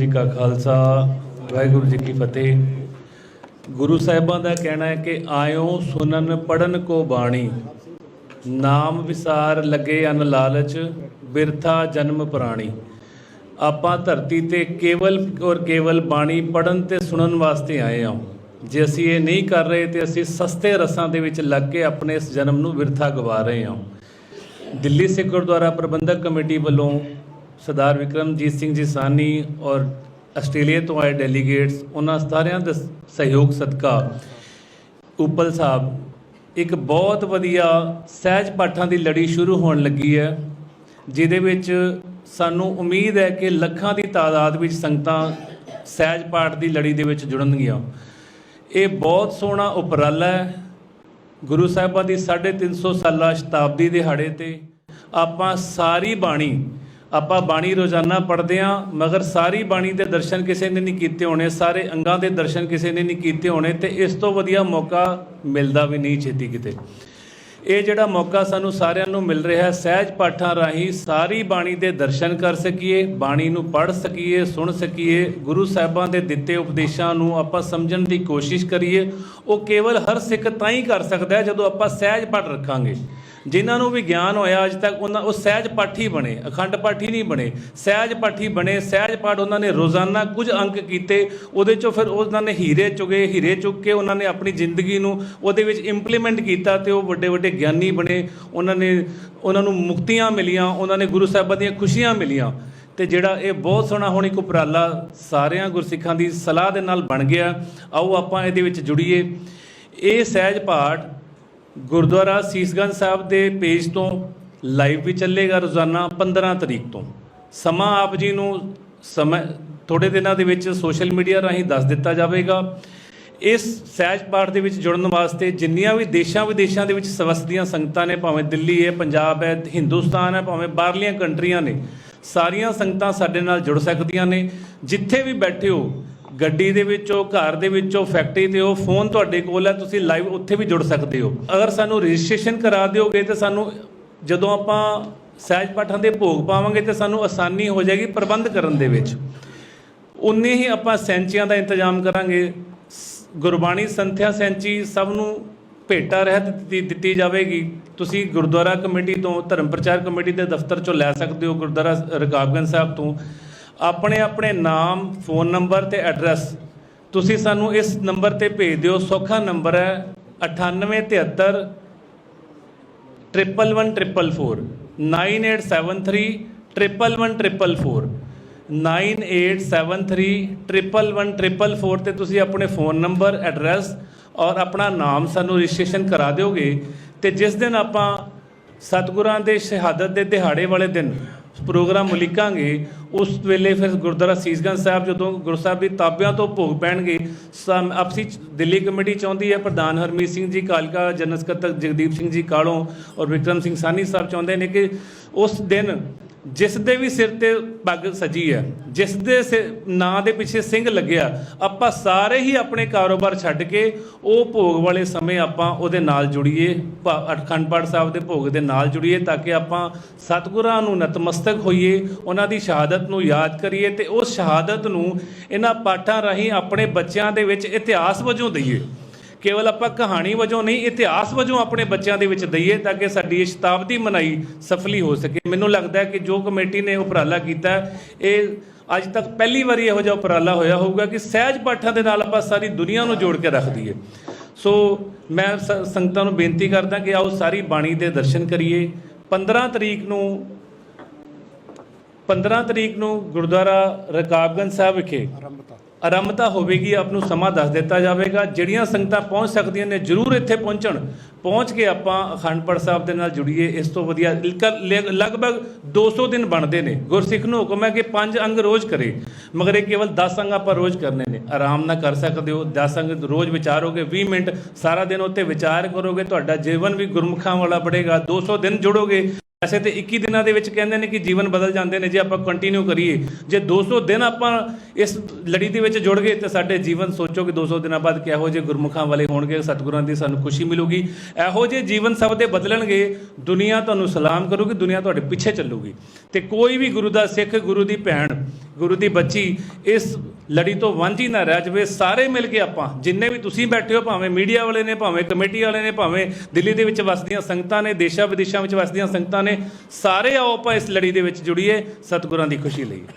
ਜੀ ਕਾ ਖਾਲਸਾ, ਵਾਹਿਗੁਰੂ ਜੀ ਕੀ ਫਤਿਹ। ਗੁਰੂ ਸਾਹਿਬਾਂ ਦਾ ਕਹਿਣਾ ਹੈ ਕਿ ਆਇਓ ਸੁਨਨ ਪੜਨ ਕੋ ਬਾਣੀ। ਨਾਮ ਵਿਸਾਰ ਲੱਗੇ ਅਨ ਲਾਲਚ, ਬਿਰਥਾ ਜਨਮ ਪ੍ਰਾਣੀ। ਆਪਾਂ ਧਰਤੀ ਤੇ ਕੇਵਲ ਔਰ ਕੇਵਲ ਬਾਣੀ ਪੜਨ ਤੇ ਸੁਣਨ ਵਾਸਤੇ ਆਏ ਹਾਂ। ਜੇ ਅਸੀਂ ਇਹ ਨਹੀਂ ਕਰ ਰਹੇ ਤੇ ਅਸੀਂ ਸਸਤੇ ਰਸਾਂ ਦੇ ਵਿੱਚ ਲੱਗ ਕੇ ਆਪਣੇ ਇਸ ਜਨਮ ਨੂੰ ਬਿਰਥਾ ਗਵਾ ਰਹੇ ਹਾਂ। ਦਿੱਲੀ ਸਿੱਖ ਗੁਰਦੁਆਰਾ ਪ੍ਰਬੰਧਕ ਕਮੇਟੀ ਵੱਲੋਂ ਸਰਦਾਰ ਵਿਕਰਮਜੀਤ ਸਿੰਘ ਜੀ ਸਾਨੀ ਔਰ ਆਸਟ੍ਰੇਲੀਆ ਤੋਂ ਆਏ ਡੈਲੀਗੇਟਸ, ਉਹਨਾਂ ਸਾਰਿਆਂ ਦੇ ਸਹਿਯੋਗ, ਸਦਕਾ। ਉਪਲ ਸਾਹਿਬ, ਇੱਕ ਬਹੁਤ ਵਧੀਆ ਸਹਿਜ ਪਾਠਾਂ ਦੀ ਲੜੀ ਸ਼ੁਰੂ ਹੋਣ ਲੱਗੀ ਹੈ, ਜਿਹਦੇ ਵਿੱਚ ਸਾਨੂੰ ਉਮੀਦ ਹੈ ਕਿ ਲੱਖਾਂ ਦੀ ਤਾਦਾਦ ਵਿੱਚ ਸੰਗਤਾਂ ਸਹਿਜ ਪਾਠ ਦੀ ਲੜੀ ਦੇ ਵਿੱਚ ਜੁੜਨਗੀਆਂ। ਇਹ ਬਹੁਤ ਸੋਹਣਾ ਉਪਰਾਲਾ ਹੈ। ਗੁਰੂ ਸਾਹਿਬਾਂ ਦੀ 350 ਸਾਲਾ ਸ਼ਤਾਬਦੀ ਦਿਹਾੜੇ ਤੇ ਆਪਾਂ ਸਾਰੀ ਬਾਣੀ ਆਪਾਂ ਬਾਣੀ ਰੋਜ਼ਾਨਾ ਪੜ੍ਹਦੇ ਆਂ ਮਗਰ ਸਾਰੀ ਬਾਣੀ ਦੇ ਦਰਸ਼ਨ ਕਿਸੇ ਨੇ ਨਹੀਂ ਕੀਤੇ ਹੋਣੇ, ਸਾਰੇ ਅੰਗਾਂ ਦੇ ਦਰਸ਼ਨ ਕਿਸੇ ਨੇ ਨਹੀਂ ਕੀਤੇ ਹੋਣੇ ਤੇ ਇਸ ਤੋਂ ਵਧੀਆ ਮੌਕਾ ਮਿਲਦਾ ਵੀ ਨਹੀਂ ਛੇਤੀ ਕਿਤੇ। ਇਹ ਜਿਹੜਾ ਮੌਕਾ ਸਾਨੂੰ ਸਾਰਿਆਂ ਨੂੰ ਮਿਲ ਰਿਹਾ ਹੈ, ਸਹਿਜ ਪਾਠਾਂ ਰਾਹੀਂ ਸਾਰੀ ਬਾਣੀ ਦੇ ਦਰਸ਼ਨ ਕਰ ਸਕੀਏ, ਬਾਣੀ ਨੂੰ ਪੜ੍ਹ ਸਕੀਏ, ਸੁਣ ਸਕੀਏ, ਗੁਰੂ ਸਾਹਿਬਾਂ ਦੇ ਦਿੱਤੇ ਉਪਦੇਸ਼ਾਂ ਨੂੰ ਆਪਾਂ ਸਮਝਣ ਦੀ ਕੋਸ਼ਿਸ਼ ਕਰੀਏ, ਉਹ ਕੇਵਲ ਹਰ ਸਿੱਖ ਤਾਂ ਹੀ ਕਰ ਸਕਦਾ ਹੈ ਜਦੋਂ ਆਪਾਂ ਸਹਿਜ ਪਾਠ ਰੱਖਾਂਗੇ। ਜਿਨ੍ਹਾਂ ਨੂੰ ਵੀ ਗਿਆਨ ਹੋਇਆ ਅੱਜ ਤੱਕ, ਉਹਨਾਂ ਉਹ ਸਹਿਜ ਪਾਠੀ ਬਣੇ, ਅਖੰਡ ਪਾਠੀ ਨਹੀਂ ਬਣੇ। ਸਹਿਜ ਪਾਠੀ ਬਣੇ, ਸਹਿਜ ਪਾਠ ਉਹਨਾਂ ਨੇ ਰੋਜ਼ਾਨਾ ਕੁਝ ਅੰਕ ਕੀਤੇ, ਉਹਦੇ ਚੋਂ ਫਿਰ ਉਹਨਾਂ ਨੇ ਹੀਰੇ ਚੁਗੇ, ਹੀਰੇ ਚੁੱਕ ਕੇ ਉਹਨਾਂ ਨੇ ਆਪਣੀ ਜ਼ਿੰਦਗੀ ਨੂੰ ਉਹਦੇ ਵਿੱਚ ਇੰਪਲੀਮੈਂਟ ਕੀਤਾ ਤੇ ਉਹ ਵੱਡੇ ਵੱਡੇ ਗਿਆਨੀ ਬਣੇ। ਉਹਨਾਂ ਨੇ ਉਹਨਾਂ ਨੂੰ ਮੁਕਤੀਆਂ ਮਿਲੀਆਂ, ਉਹਨਾਂ ਨੇ ਗੁਰੂ ਸਾਹਿਬਾਂ ਦੀਆਂ ਖੁਸ਼ੀਆਂ ਮਿਲੀਆਂ। ਤੇ ਜਿਹੜਾ ਇਹ ਬਹੁਤ ਸੋਹਣਾ ਹੁਣ ਇੱਕ ਉਪਰਾਲਾ ਸਾਰਿਆਂ ਗੁਰਸਿੱਖਾਂ ਦੀ ਸਲਾਹ ਦੇ ਨਾਲ ਬਣ ਗਿਆ। ਆਓ ਆਪਾਂ ਇਹਦੇ ਵਿੱਚ ਜੁੜੀਏ। ਇਹ ਸਹਿਜ ਪਾਠ ਗੁਰਦੁਆਰਾ ਸੀਸਗੰਜ ਸਾਹਿਬ ਦੇ ਪੇਜ ਤੋਂ ਲਾਈਵ ਵੀ ਚੱਲੇਗਾ ਰੋਜ਼ਾਨਾ 15 ਤਰੀਕ ਤੋਂ। ਸਮਾਂ ਆਪ ਜੀ ਨੂੰ ਸਮੇਂ ਥੋੜੇ ਦਿਨਾਂ ਦੇ ਵਿੱਚ ਸੋਸ਼ਲ ਮੀਡੀਆ ਰਾਹੀਂ ਦੱਸ ਦਿੱਤਾ ਜਾਵੇਗਾ। ਇਸ ਸਹਿਜ ਪਾਠ ਦੇ ਵਿੱਚ ਜੁੜਨ ਵਾਸਤੇ ਜਿੰਨੀਆਂ ਵੀ ਦੇਸ਼ਾਂ ਵਿਦੇਸ਼ਾਂ ਦੇ ਵਿੱਚ ਸਵਸਦੀਆਂ ਸੰਗਤਾਂ ਨੇ, ਭਾਵੇਂ ਦਿੱਲੀ ਹੈ, ਪੰਜਾਬ ਹੈ, ਹਿੰਦੁਸਤਾਨ ਹੈ, ਭਾਵੇਂ ਬਾਹਰਲੀਆਂ ਕੰਟਰੀਆਂ ਨੇ, ਸਾਰੀਆਂ ਸੰਗਤਾਂ ਸਾਡੇ ਨਾਲ ਜੁੜ ਸਕਦੀਆਂ ਨੇ। ਜਿੱਥੇ ਵੀ ਬੈਠੇ ਹੋ ਗੱਡੀ ਦੇ ਵਿੱਚੋਂ ਘਰ ਦੇ ਵਿੱਚੋਂ ਫੈਕਟਰੀ ਤੇ ਹੋ ਫੋਨ ਤੁਹਾਡੇ ਕੋਲ ਹੈ, ਤੁਸੀਂ ਲਾਈਵ ਉੱਥੇ ਵੀ ਜੁੜ ਸਕਦੇ ਹੋ। ਅਗਰ ਸਾਨੂੰ ਰਜਿਸਟ੍ਰੇਸ਼ਨ ਕਰਾ ਦਿਓਗੇ ਤੇ ਸਾਨੂੰ ਜਦੋਂ ਆਪਾਂ ਸਹਿਜ ਪਾਠਾਂ ਦੇ ਭੋਗ ਪਾਵਾਂਗੇ ਤੇ ਸਾਨੂੰ ਆਸਾਨੀ ਹੋ ਜਾਏਗੀ ਪ੍ਰਬੰਧ ਕਰਨ ਦੇ ਵਿੱਚ। ਉਨੇ ਹੀ ਆਪਾਂ ਸੈਂਚੀਆਂ ਦਾ ਇੰਤਜ਼ਾਮ ਕਰਾਂਗੇ। ਸ- ਗੁਰਬਾਣੀ ਸੰਥਿਆ ਸੈਂਚੀ ਸਭ ਨੂੰ ਭੇਟਾ ਰਹਿਤ ਦਿੱਤੀ ਦਿੱਤੀ ਜਾਵੇਗੀ। ਤੁਸੀਂ ਗੁਰਦੁਆਰਾ ਕਮੇਟੀ ਤੋਂ ਧਰਮ ਪ੍ਰਚਾਰ ਕਮੇਟੀ ਦੇ ਦਫ਼ਤਰ ਚੋਂ ਲੈ ਸਕਦੇ ਹੋ, ਗੁਰਦੁਆਰਾ ਰਕਾਬਗੰਜ ਸਾਹਿਬ ਤੋਂ। ਆਪਣੇ ਆਪਣੇ ਨਾਮ, ਫੋਨ ਨੰਬਰ ਤੇ ਐਡਰੈਸ। ਤੁਸੀਂ ਸਾਨੂੰ ਇਸ ਨੰਬਰ ਤੇ ਭੇਜ ਦਿਓ। ਸੌਖਾ ਨੰਬਰ ਹੈ 9873 triple one triple four. 9873 triple one triple four. 9873 triple one triple four ਤੇ ਤੁਸੀਂ ਆਪਣੇ ਫੋਨ ਨੰਬਰ, ਐਡਰੈਸ ਔਰ ਆਪਣਾ ਨਾਮ ਸਾਨੂੰ ਰਜਿਸਟ੍ਰੇਸ਼ਨ ਕਰਾ ਦਿਓਗੇ। ਤੇ ਜਿਸ ਦਿਨ ਆਪਾਂ ਸਤਿਗੁਰਾਂ ਦੇ ਸ਼ਹਾਦਤ ਦੇ ਦਿਹਾੜੇ ਵਾਲੇ ਦਿਨ ਪ੍ਰੋਗਰਾਮ ਉਲੀਕਾਂਗੇ, ਉਸ ਵੇਲੇ ਫਿਰ ਗੁਰਦੁਆਰਾ ਸੀਸਗੰਜ ਸਾਹਿਬ ਜਦੋਂ ਗੁਰੂ ਸਾਹਿਬ ਦੀ ਤਾਬਿਆਂ ਤੋਂ ਭੋਗ ਪੈਣਗੇ, ਸਮ- ਆਪਸੀ ਦਿੱਲੀ ਕਮੇਟੀ ਚਾਹੁੰਦੀ ਹੈ, ਪ੍ਰਧਾਨ ਹਰਮੀਤ ਸਿੰਘ ਜੀ, ਕਾਲਕਾ ਜਨਰਲ ਸਕੱਤਰ ਜਗਦੀਪ ਸਿੰਘ ਜੀ ਕਾਲੋਂ ਔਰ ਵਿਕਰਮ ਸਿੰਘ ਸਾਨੀ ਸਾਹਿਬ ਚਾਹੁੰਦੇ ਨੇ ਕਿ ਉਸ ਦਿਨ ਜਿਸ ਦੇ ਵੀ ਸਿਰ ਤੇ ਪੱਗ ਸਜੀ ਹੈ ਜਿਸ ਦੇ ਸਿ- ਨਾਂ ਦੇ ਪਿੱਛੇ ਸਿੰਘ ਲੱਗਿਆ, ਆਪਾਂ ਸਾਰੇ ਹੀ ਆਪਣੇ ਕਾਰੋਬਾਰ ਛੱਡ ਕੇ ਉਹ ਭੋਗ ਵਾਲੇ ਸਮੇਂ ਆਪਾਂ ਉਹਦੇ ਨਾਲ ਜੁੜੀਏ ਅਖੰਡ ਪਾਠ ਸਾਹਿਬ ਦੇ ਭੋਗ ਦੇ ਨਾਲ ਜੁੜੀਏ ਤਾਂ ਕਿ ਆਪਾਂ ਸਤਿਗੁਰਾਂ ਨੂੰ ਨਤਮਸਤਕ ਹੋਈਏ, ਉਹਨਾਂ ਦੀ ਸ਼ਹਾਦਤ ਨੂੰ ਯਾਦ ਕਰੀਏ ਤੇ ਉਸ ਸ਼ਹਾਦਤ ਨੂੰ ਇਹਨਾਂ ਪਾਠਾਂ ਰਾਹੀਂ ਆਪਣੇ ਬੱਚਿਆਂ ਦੇ ਵਿੱਚ ਇਤਿਹਾਸ ਵਜੋਂ ਦਈਏ। ਕੇਵਲ ਆਪਾਂ ਕਹਾਣੀ ਵਜੋਂ ਨਹੀਂ, ਇਤਿਹਾਸ ਵਜੋਂ ਆਪਣੇ ਬੱਚਿਆਂ ਦੇ ਵਿੱਚ ਦਈਏ ਤਾਂ ਕਿ ਸਾਡੀ ਇਹ ਸ਼ਤਾਬਦੀ ਮਨਾਈ ਸਫਲੀ ਹੋ ਸਕੇ। ਮੈਨੂੰ ਲੱਗਦਾ ਹੈ ਕਿ ਜੋ ਕਮੇਟੀ ਨੇ ਉਪਰਾਲਾ ਕੀਤਾ, ਇਹ ਅੱਜ ਤੱਕ ਪਹਿਲੀ ਵਾਰੀ ਇਹੋ ਜਿਹਾ ਉਪਰਾਲਾ ਹੋਇਆ ਹੋਊਗਾ ਕਿ ਸਹਿਜ ਪਾਠਾਂ ਦੇ ਨਾਲ ਆਪਾਂ ਸਾਰੀ ਦੁਨੀਆ ਨੂੰ ਜੋੜ ਕੇ ਰੱਖ ਦਈਏ। ਸੋ ਮੈਂ ਸ- ਸੰਗਤਾਂ ਨੂੰ ਬੇਨਤੀ ਕਰਦਾ ਕਿ ਆਓ ਸਾਰੀ ਬਾਣੀ ਦੇ ਦਰਸ਼ਨ ਕਰੀਏ। 15 ਤਰੀਕ ਨੂੰ 15 ਤਰੀਕ ਨੂੰ ਗੁਰਦੁਆਰਾ ਰਕਾਬਗੰਜ ਸਾਹਿਬ ਵਿਖੇ ਆਰੰਭਤਾ ਹੋਵੇਗੀ, ਆਪ ਨੂੰ ਸਮਾਂ ਦੱਸ ਦਿੱਤਾ ਜਾਵੇਗਾ। ਜਿਹੜੀਆਂ ਸੰਗਤਾਂ ਪਹੁੰਚ ਸਕਦੀਆਂ ਨੇ, ਜਰੂਰ ਇੱਥੇ ਪਹੁੰਚਣ। ਪਹੁੰਚ ਕੇ ਆਪਾਂ ਅਖੰਡ ਪਾਠ ਸਾਹਿਬ ਦੇ ਨਾਲ ਜੁੜੀਏ। ਇਸ ਤੋਂ ਵਧੀਆ ਲ- ਲ- ਲਗਭਗ 200 ਦਿਨ ਬਣਦੇ ਨੇ। ਗੁਰਸਿੱਖ ਨੂੰ ਹੁਕਮ ਹੈ ਕਿ ਪੰਜ ਅੰਗ ਰੋਜ਼ ਕਰੇ। ਮਗਰ ਇਹ ਕੇਵਲ 10 ਅੰਗ ਆਪਾਂ ਰੋਜ਼ ਕਰਨੇ ਨੇ। ਆਰਾਮ ਨਾਲ ਕਰ ਸਕਦੇ ਹੋ। 10 ਅੰਗ ਰੋਜ਼ ਵਿਚਾਰੋਗੇ 20 ਮਿੰਟ ਸਾਰਾ ਦਿਨ ਉੱਤੇ ਵਿਚਾਰ ਕਰੋਗੇ। ਤੁਹਾਡਾ ਜੀਵਨ ਵੀ ਗੁਰਮੁਖਾਂ ਵਾਲਾ ਬਣੇਗਾ 200 ਦਿਨ ਜੁੜੋਗੇ। ਵੈਸੇ ਤੇ 21 ਦਿਨਾਂ ਦੇ ਵਿੱਚ ਕਹਿੰਦੇ ਨੇ ਕਿ ਜੀਵਨ ਬਦਲ ਜਾਂਦੇ ਨੇ, ਜੇ ਆਪਾਂ ਕੰਟੀਨਿਊ ਕਰੀਏ, ਜੇ 200 ਦਿਨ ਆਪਾਂ ਇਸ ਲੜੀ ਦੇ ਵਿੱਚ ਜੁੜ ਗਏ, ਤੇ ਸਾਡੇ ਜੀਵਨ ਸੋਚੋ ਕਿ 200 ਦਿਨਾਂ ਬਾਅਦ ਕਿਹੋ ਜਿਹੇ ਗੁਰਮੁਖਾਂ ਵਾਲੇ ਹੋਣਗੇ, ਸਤਿਗੁਰਾਂ ਦੀ ਸਾਨੂੰ ਖੁਸ਼ੀ ਮਿਲੂਗੀ। ਇਹੋ ਜਿਹੇ ਜੀਵਨ ਸਭ ਦੇ ਬਦਲਣਗੇ, ਦੁਨੀਆ ਤੁਹਾਨੂੰ ਸਲਾਮ ਕਰੂਗੀ, ਦੁਨੀਆ ਤੁਹਾਡੇ ਪਿੱਛੇ ਚੱਲੂਗੀ। ਤੇ ਕੋਈ ਵੀ ਗੁਰੂ ਦਾ ਸਿੱਖ, ਗੁਰੂ ਦੀ ਭੈਣ, ਗੁਰੂ ਦੀ ਬੱਚੀ ਇਸ ਲੜੀ ਤੋਂ ਵਾਂਝੀ ਨਾ ਰਹਿ ਜਾਵੇ, ਸਾਰੇ ਮਿਲ ਕੇ ਆਪਾਂ, ਜਿੰਨੇ ਵੀ ਤੁਸੀਂ ਬੈਠੇ ਹੋ, ਭਾਵੇਂ ਮੀਡੀਆ ਵਾਲੇ ਨੇ, ਭਾਵੇਂ ਕਮੇਟੀ ਵਾਲੇ ਨੇ, ਭਾਵੇਂ ਦਿੱਲੀ ਦੇ ਵਿੱਚ ਵਸਦੀਆਂ ਸੰਗਤਾਂ ਨੇ ਦੇਸ਼ਾਂ ਵਿਦੇਸ਼ਾਂ ਵਿੱਚ ਵਸਦੀਆਂ ਸੰਗਤਾਂ ਨੇ ਨੇ ਸਾਰੇ ਆਓ ਆਪਾਂ ਇਸ ਲੜੀ ਦੇ ਵਿੱਚ ਜੁੜੀਏ ਸਤਿਗੁਰਾਂ ਦੀ ਖੁਸ਼ੀ ਲਈ।